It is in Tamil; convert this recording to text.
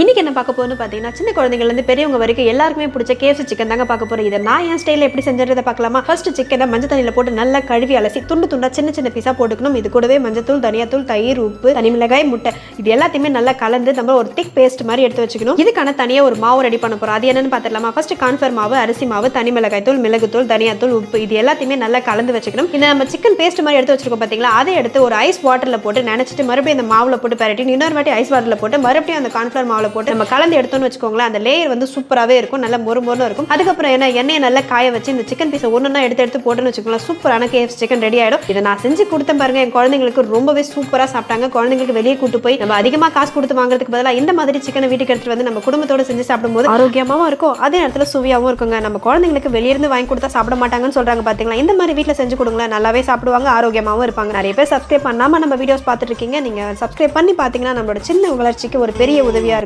இன்னைக்கு என்ன பார்க்க போறோம்னு பார்த்தீங்கன்னா சின்ன குழந்தைங்கள்லேருந்து பெரியவங்க வரைக்கும் எல்லாருக்குமே பிடிச்ச கேசு சிக்கன் தாங்க பார்க்க போகிறோம் இதை நான் என் ஸ்டைலில் எப்படி செஞ்சுறதை பார்க்கலாமா? ஃபர்ஸ்ட் சிக்கனை மஞ்சள் தண்ணியில் போட்டு நல்லா கழுவி அலசி துண்டு துண்டா சின்ன சின்ன பீஸாக போட்டுக்கணும். இது கூடவே மஞ்சத்தூள் தனியாத்தூள் தயிர் உப்பு தனி மிளகாய் முட்டை. இது எல்லாத்தையுமே நல்லா கலந்து நம்ம ஒரு திக் பேஸ்ட் மாதிரி எடுத்து வச்சுக்கணும். இதுக்கான தனியாக ஒரு மாவு ரெடி பண்ண போகிறோம் அது என்னன்னு பார்த்துக்கலாமா ஃபர்ஸ்ட் கான்ஃபர் மாவு அரிசி மாவு தனி மிளகாய் தூள் மிளகுத்தூள் தனியாத்தூள் உப்பு. இது எல்லாத்தையுமே நல்லா கலந்து வச்சுக்கணும். இந்த நம்ம சிக்கன் பேஸ்ட் மாதிரி எடுத்து வச்சிருக்கோம் பார்த்தீங்களா? அதை எடுத்து ஒரு ஐஸ் வாட்டரில் போட்டு நினச்சிட்டு மறுபடியும் இந்த மாவில் போட்டு பரட்டி இன்னொரு வாட்டி ஐஸ் வாட்டரில் போட்டு மறுபடியும் அந்த கான்ஃபிளவர் மாவில் போட்டு நம்ம கலந்து எடுத்தோம்னு வச்சுக்கோங்களேன் அந்த லேயர் வந்து சூப்பராகவே இருக்கும் நல்லா மொறு மொறுன்னு இருக்கும். அதுக்கப்புறம் என்ன எண்ணெயை நல்லா காய வச்சு இந்த சிக்கன் பீஸை ஒன்றுனா எடுத்து எடுத்து போட்டுன்னு வச்சுக்கோங்களேன் சூப்பரான கேஎஃப் சிக்கன் ரெடி ஆகிடும் இதை நான் செஞ்சு கொடுத்தேன் பாருங்க என் குழந்தைங்களுக்கு ரொம்பவே சூப்பராக சாப்பிட்டாங்க. குழந்தைங்களுக்கு வெளியே கூட்டு போய் நம்ம அதிகமாக காசு கொடுத்து வாங்குறதுக்கு பதிலாக இந்த மாதிரி சிக்கனை வீட்டுக்கு எடுத்துட்டு வந்து நம்ம குடும்பத்தோட செஞ்சு சாப்பிடும்போது ஆரோக்கியமாகவும் இருக்கும். அதே நேரத்தில் சுவையாகவும் இருக்குங்க. நம்ம குழந்தைங்களுக்கு வெளியிருந்து வாங்கி கொடுத்தா சாப்பிட மாட்டாங்கன்னு சொல்றாங்க பார்த்தீங்களா இந்த மாதிரி வீட்டில் செஞ்சு கொடுங்களேன் நல்லாவே சாப்பிடுவாங்க ஆரோக்கியமாகவும் இருப்பாங்க. நிறைய பேர் சப்ஸ்கிரைப் பண்ணாமல் நம்ம வீடியோஸ் பார்த்துட்டு இருக்கீங்க. நீங்கள் சப்ஸ்கிரைப் பண்ணி பார்த்தீங்கன்னா நம்மளோட சின்ன வளர்ச்சிக்கு ஒரு பெரிய உதவியாக இருக்கும்.